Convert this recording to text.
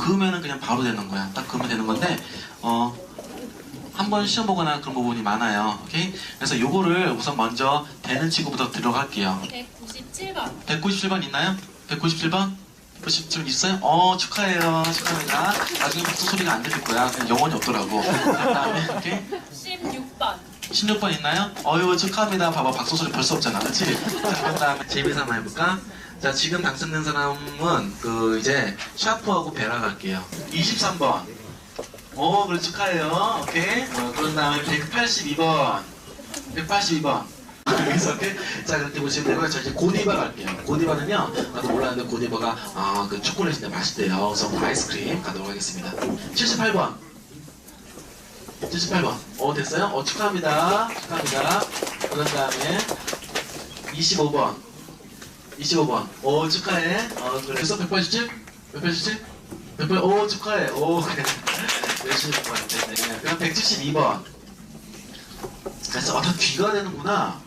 그으면은 그냥 바로 되는 거야. 딱 그으면 되는 건데 어. 한번 시험 보거나 그런 부분이 많아요. 오케이? 그래서 요거를 우선 먼저 되는 친구부터 들어갈게요. 197번. 197번 있나요? 197번? 197번 있어요? 어, 축하해요. 축하합니다. 나중에 박수 소리가 안 들릴 거야. 그냥 영혼이 없더라고. 그 다음에, 오케이? 16번. 16번 있나요? 어유 축하합니다. 봐봐 박수 소리 벌써 없잖아, 그렇지? 그 다음에 재미삼아 해볼까? 자 지금 당첨된 사람은 그 이제 샤프하고 베라 갈게요. 23번. 오, 그래 축하해요. 오케이. 어, 그런 다음에 182번. 182번. 여기서 오케이. 자 그렇게 보시면 되고요. 자 이제 고디바 갈게요. 고디바는요. 나도 몰랐는데 고디바가 아그 초콜릿인데 맛있대요. 그래서 아이스크림 가도록 하겠습니다. 78번. 78번. 어, 됐어요? 어, 축하합니다. 축하합니다. 그런 다음에 25번. 25번. 오, 축하해. 어, 그래서 187? 187? 180? 오, 축하해. 오, 그래. 열심히 공부했네. 그럼 172번. 그래서, 어, 다 귀가 되는구나.